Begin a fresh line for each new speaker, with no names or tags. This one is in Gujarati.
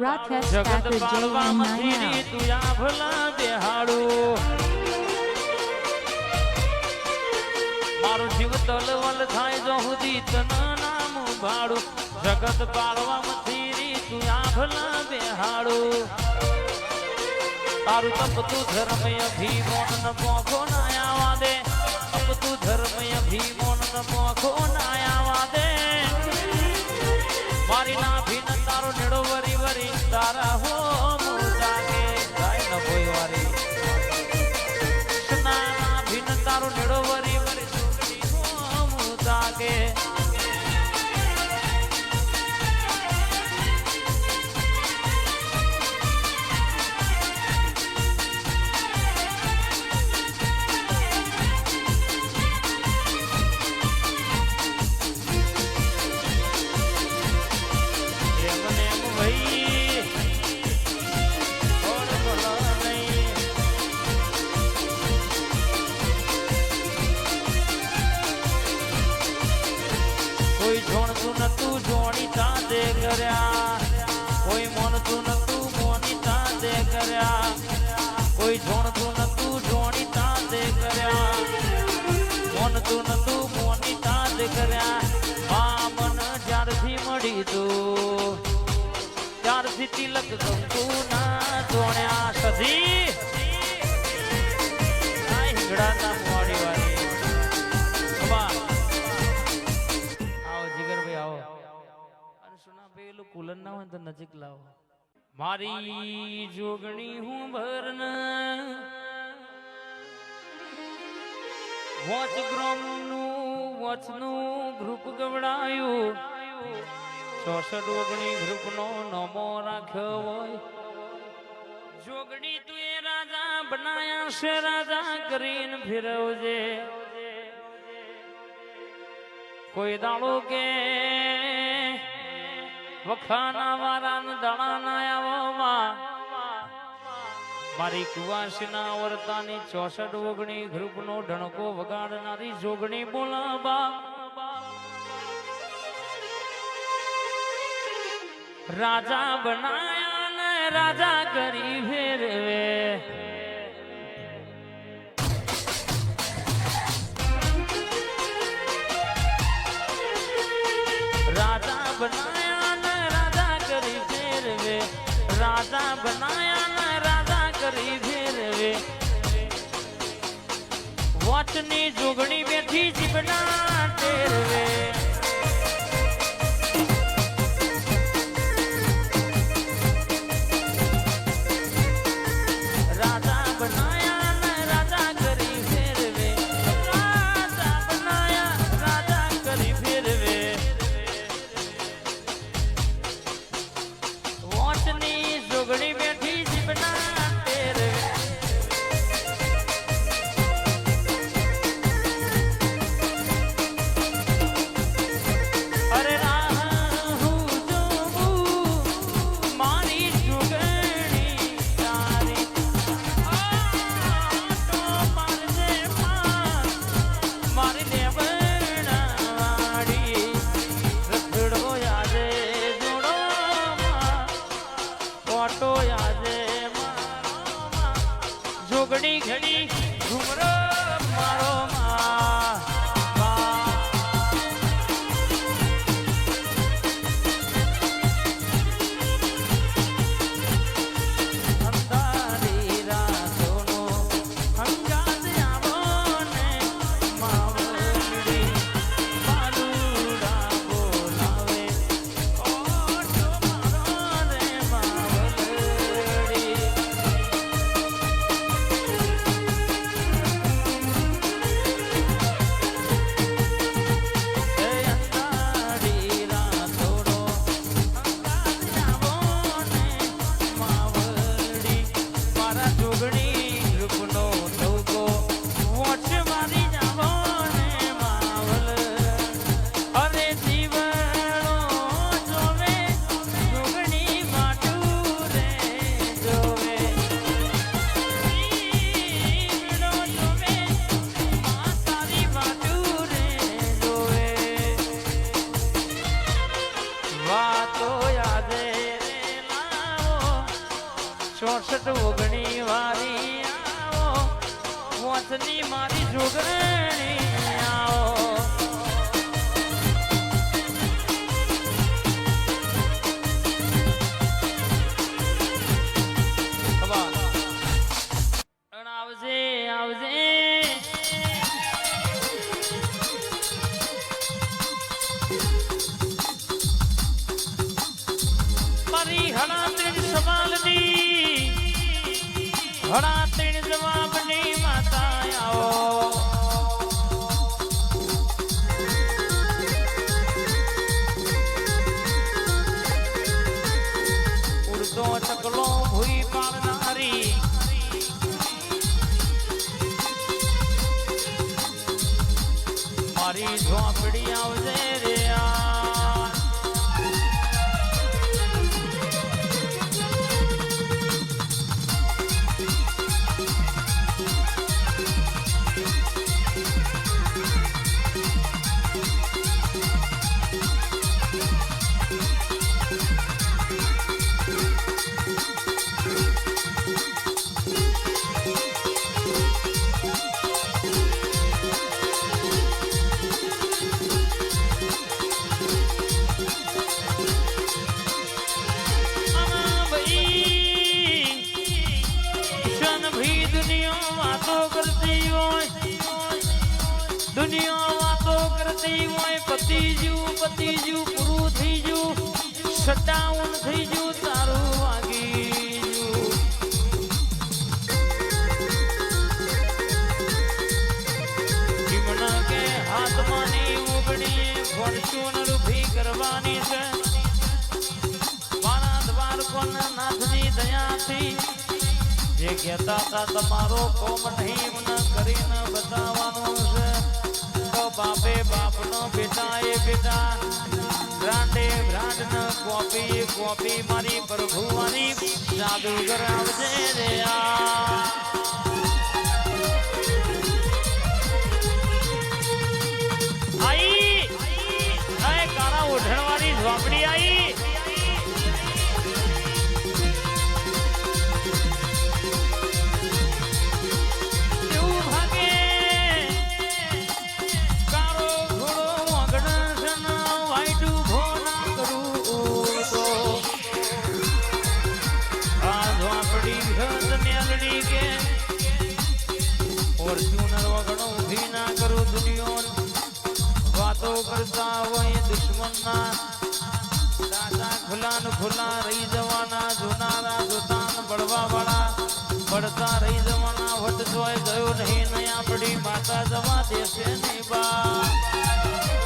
જગત
Thakur
પાળવામાં
JM
થીરી
Naya.
તું ભલા બેહાડું. મારું જીવ તલવલ થાય જો સુધી તન નામ ભાડું જગત પાળવામાં થીરી તું ભલા બેહાડું. તારું તપતું ધર્મ અભિમોન ન પોખો ના આવા દે તપતું ધર્મ અભિમોન ન પોખો ના આવા દે મારી ના ભીન તારો નેડો વરી વરી તારા હો કર્યા. કોઈ મોનતું નતું, મોની તાંદે કર્યા. કોઈ જોણતું નતું, જોણી તાંદે કર્યા. મોનતું નતું, મોની તાંદે કર્યા. આ મન જ્યારથી મળી દો ત્યારથી તિલક ગમતું ના જોણ્યા. સધી કુલર ના હોય તો નજીક લાવો. મારી જોગણી હું ભરન વોચ ગ્રોમનું વોચનું ગ્રુપ ગવડાયું. ચોસઠ ઓગણી ગ્રુપ નો નમો રાખ્યો હોય. જોગણી તું એ રાજા બનાયા છે, રાજા કરીને ફેરવજે. કોઈ દાડો કે વખાના વારા દાણા ના આવવામાં મારી કુવાસીના વર્તાની ચોસઠ ઓગણી ગ્રુપ નો ઢણકો વગાડનારી જોગણી બોલાબા રાજા બનાયા ને રાજા કરી ફેરવે. રાજા રાજા બનાયા રાજા કરી ફેરવે વોચની જોગણી બેઠી જીભના ટેરવે ઓટો યાદે મારો માં. જોગણી ઘડી ઘુમરો મારો માં. ઓગણી વારી આવો. વતની મારી જોગણી. મારી ઝોપડી આવજે. દુનિયા વાતો કરતી હોય પતિજુ પતિજુ પૂરું થઈ ગયું સટાઉન થઈ ગયું, તારું વાગી હાથમાંની ઉગડી ફોર્ચ્યુનર ઊભી કરવાની છે. મારા દ્વારકોના નાથની દયાથી જે કહેતા હતા, તમારો કોમ નહીં, મને કરીને બતાવવાનું છે. બાપે બાપનો બેટા એ બેટા બ્રાન્ડે બ્રાન્ડ ન કોપી કોપી મારી પ્રભુવાની જાદુગર આવજે રે આ ઓઢણવાળી ઝોપડી આઈ. ના વાતો કરતા હોય દુશ્મનના. દાદા ખુલાન ન ખુલ્લા રહી જવાના, જોનારા જોતાન બળવા વાળા રહી જવાના, વટ ગયો નહીં નયા પડી માતા જવા દેશે નહીં બા.